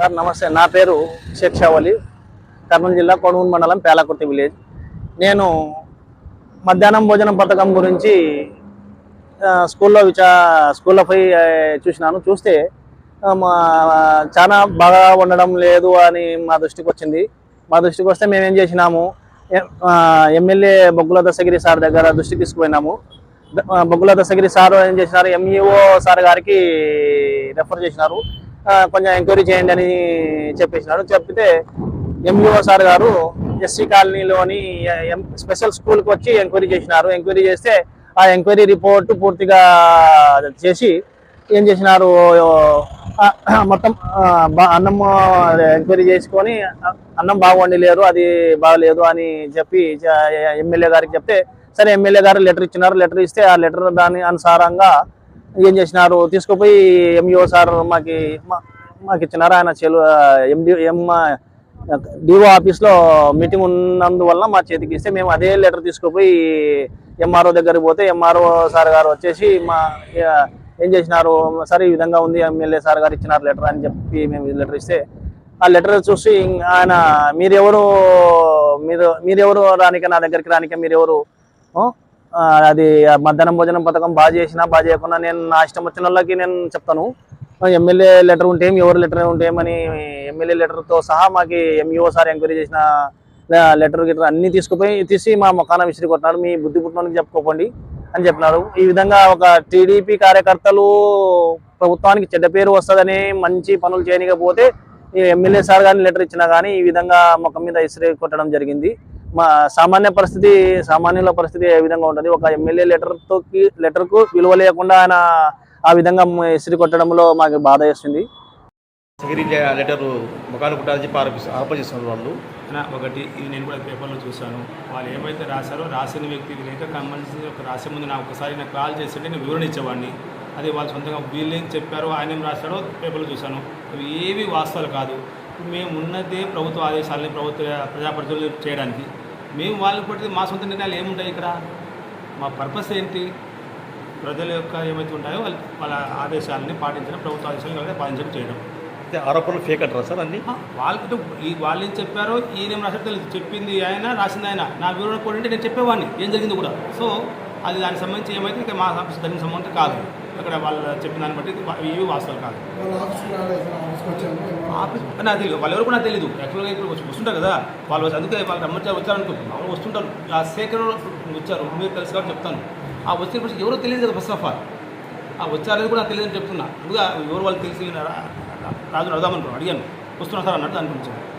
Sir నమస్తే. నా పేరు షేక్ షావలి కర్నూలు జిల్లా కొడూరు మండలం పేలకుర్తి విలేజ్. నేను మధ్యాహ్నం భోజనం పథకం గురించి స్కూల్లో విచా స్కూల్లో పోయి చూసినాను. చూస్తే మా చాలా బాగా ఉండడం లేదు అని మా దృష్టికి వచ్చింది. మా దృష్టికి వస్తే మేమేం చేసినాము? ఎమ్మెల్యే బొగ్గుల దశగిరి సార్ దగ్గర దృష్టికి తీసుకుపోయినాము. బొగ్గుల దశగిరి సార్ ఏం చేసినారు? ఎంఈఓ సార్ గారికి రెఫర్ చేసినారు. కొంచెం ఎంక్వైరీ చేయండి అని చెప్పేసినారు. చెప్తే ఎంఈఓ సార్ గారు ఎస్సీ కాలనీలోని ఎం- స్పెషల్ స్కూల్కి వచ్చి ఎంక్వైరీ చేసినారు. ఎంక్వైరీ చేస్తే ఆ ఎంక్వైరీ రిపోర్ట్ పూర్తిగా చేసి ఏం చేసినారు? మొత్తం అన్నం ఎంక్వైరీ చేసుకొని అన్నం బాగా లేరు అది బాగలేదు అని చెప్పి ఎమ్మెల్యే గారికి చెప్తే సరే ఎమ్మెల్యే గారు లెటర్ ఇచ్చినారు. లెటర్ ఇస్తే ఆ లెటర్ దాని అనుసారంగా ఏం చేసినారు? తీసుకుపోయి ఎంఈఓ సార్ మాకి మా- మాకు ఇచ్చినారు. ఆయన చెలు ఎండి ఎం డిఓ ఆఫీస్లో మీటింగ్ ఉన్నందువల్ల మా చేతికి ఇస్తే మేము అదే లెటర్ తీసుకుపోయి ఎంఆర్ఓ దగ్గరికి పోతే ఎంఆర్ఓ సార్ గారు వచ్చేసి మా ఏం చేసినారు? సరే ఈ విధంగా ఉంది ఎమ్మెల్యే సార్ గారు ఇచ్చినారు లెటర్ అని చెప్పి మేము లెటర్ ఇస్తే ఆ లెటర్ చూసి ఆయన మీరెవరు మీరు మీరెవరు రానిక నా దగ్గరికి రానిక మీరెవరు అది మధ్యాహ్నం భోజనం పథకం బాగా చేసినా బాగా చేయకుండా నేను నా ఇష్టం వచ్చిన వాళ్ళకి నేను చెప్తాను. ఎమ్మెల్యే లెటర్ ఉంటే ఏం, ఎవరు లెటర్ ఉంటే అని ఎమ్మెల్యే లెటర్తో సహా మాకు ఎంఈఓ సార్ ఎంక్వైరీ చేసిన లెటర్ గిటర్ అన్ని తీసుకుపోయి తీసి మా మొఖాన విసిరి కొట్టినాడు. మీ బుద్ధి పుట్టినోనికి చెప్పుకోకండి అని చెప్పినారు ఈ విధంగా ఒక టీడీపీ కార్యకర్తలు ప్రభుత్వానికి చెడ్డ పేరు వస్తుందని మంచి పనులు చేయనికపోతే ఎమ్మెల్యే సార్ కానీ లెటర్ ఇచ్చినా కానీ ఈ విధంగా మొఖం మీద ఇసిరి కొట్టడం జరిగింది. మా సామాన్య పరిస్థితి సామాన్యుల పరిస్థితి ఏ విధంగా ఉంటుంది? ఒక ఎమ్మెల్యే లెటర్తో లెటర్కు విలువ లేకుండా ఆయన ఆ విధంగా ఇసిరి కొట్టడంలో మాకు బాధ వేస్తుంది సిగిరి లెటర్ ముఖాన్ని కుట్టాలని చెప్పి ఆరోపిస్తు ఆరోపిస్తున్నారు వాళ్ళు. ఒకటి ఇది నేను కూడా పేపర్లో చూశాను. వాళ్ళు ఏమైతే రాశారో రాసిన వ్యక్తి లేక కంపల్సరీ ఒక రాసే ముందు నాకు ఒకసారి నాకు కాల్ చేస్తుంటే నేను వివరణ ఇచ్చేవాడిని. అది వాళ్ళు సొంతంగా వీళ్ళు ఏం చెప్పారో ఆయన ఏం రాశాడో పేపర్లో చూశాను. అవి ఏవి వాస్తవాలు కాదు. మేము ఉన్నదే ప్రభుత్వ ఆదేశాలని ప్రభుత్వ ప్రజాప్రతినిధులు చేయడానికి మేము వాళ్ళని పట్టితే మా సొంత నిర్ణయాలు ఏముంటాయి ఇక్కడ? మా పర్పస్ ఏంటి? ప్రజల యొక్క ఏమైతే ఉంటాయో వాళ్ళ వాళ్ళ ఆదేశాలని పాటించడం ప్రభుత్వ ఆదేశాలను పాటించడం చేయడం. అయితే ఆరోపణలు ఫేక్ అంటారా సార్ అన్ని? వాళ్ళకి ఈ వాళ్ళు ఏం చెప్పారో ఈయనేం రాశారో తెలియదు. చెప్పింది ఆయన రాసింది ఆయన. నా వివరణ కూడా అంటే నేను చెప్పేవాడిని. ఏం జరిగింది కూడా? సో అది దానికి సంబంధించి ఏమైతే ఇక మా ఆఫీస్ దానికి సంబంధం కాదు. అక్కడ వాళ్ళు చెప్పిన దాన్ని బట్టి ఇవి వాస్తవాలు కాదు. ఆఫీస్ నాకు తెలియదు వాళ్ళు ఎవరు కూడా నాకు తెలియదు యాక్చువల్గా ఇప్పుడు వస్తుంటారు కదా. వాళ్ళు వచ్చి- అందుకే వాళ్ళు రమ్మంటారు వచ్చారనుకో వాళ్ళు వస్తుంటారు. ఆ సేకరణ వచ్చారు. మీరు తెలుసు కాబట్టి చెప్తాను. ఆ వచ్చిన person ఎవరో తెలియదు కదా ఫస్ట్ ఆఫ్ ఆల్ ఆ వచ్చారనేది కూడా నాకు తెలియదని చెప్తున్నా. అందుకే ఎవరు వాళ్ళు తెలిసి రాజు అడుగుదామనుకో అడిగాను. వస్తున్నా సార్ అన్నట్టు గురించి